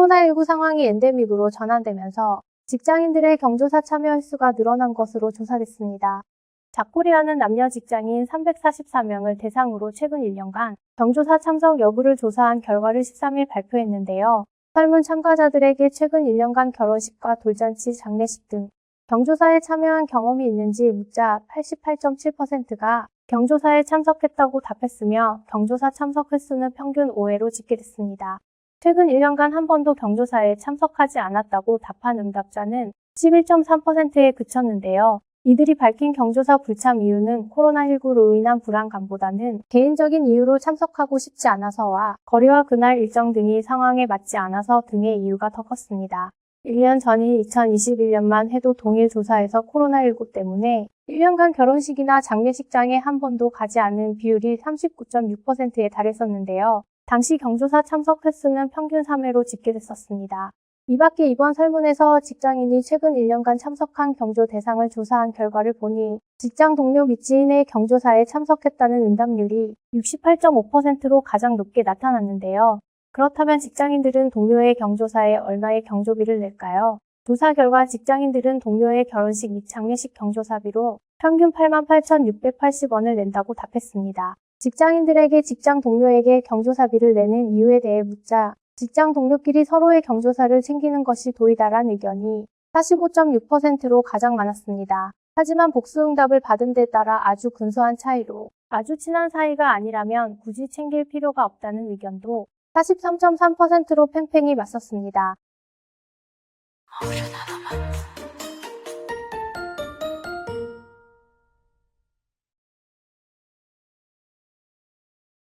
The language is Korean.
코로나19 상황이 엔데믹으로 전환되면서 직장인들의 경조사 참여 횟수가 늘어난 것으로 조사됐습니다. 자코리아는 남녀 직장인 344명을 대상으로 최근 1년간 경조사 참석 여부를 조사한 결과를 13일 발표했는데요. 설문 참가자들에게 최근 1년간 결혼식과 돌잔치, 장례식 등 경조사에 참여한 경험이 있는지 묻자 88.7%가 경조사에 참석했다고 답했으며 경조사 참석 횟수는 평균 5회로 집계됐습니다. 최근 1년간 한 번도 경조사에 참석하지 않았다고 답한 응답자는 11.3%에 그쳤는데요. 이들이 밝힌 경조사 불참 이유는 코로나19로 인한 불안감보다는 개인적인 이유로 참석하고 싶지 않아서와 거리와 그날 일정 등이 상황에 맞지 않아서 등의 이유가 더 컸습니다. 1년 전인 2021년만 해도 동일 조사에서 코로나19 때문에 1년간 결혼식이나 장례식장에 한 번도 가지 않은 비율이 39.6%에 달했었는데요. 당시 경조사 참석 횟수는 평균 3회로 집계됐었습니다. 이 밖에 이번 설문에서 직장인이 최근 1년간 참석한 경조 대상을 조사한 결과를 보니 직장 동료 및 지인의 경조사에 참석했다는 응답률이 68.5%로 가장 높게 나타났는데요. 그렇다면 직장인들은 동료의 경조사에 얼마의 경조비를 낼까요? 조사 결과 직장인들은 동료의 결혼식 및 장례식 경조사비로 평균 88,680원을 낸다고 답했습니다. 직장인들에게 직장 동료에게 경조사비를 내는 이유에 대해 묻자 직장 동료끼리 서로의 경조사를 챙기는 것이 도이다란 의견이 45.6%로 가장 많았습니다. 하지만 복수응답을 받은 데 따라 아주 근소한 차이로 아주 친한 사이가 아니라면 굳이 챙길 필요가 없다는 의견도 43.3%로 팽팽히 맞섰습니다.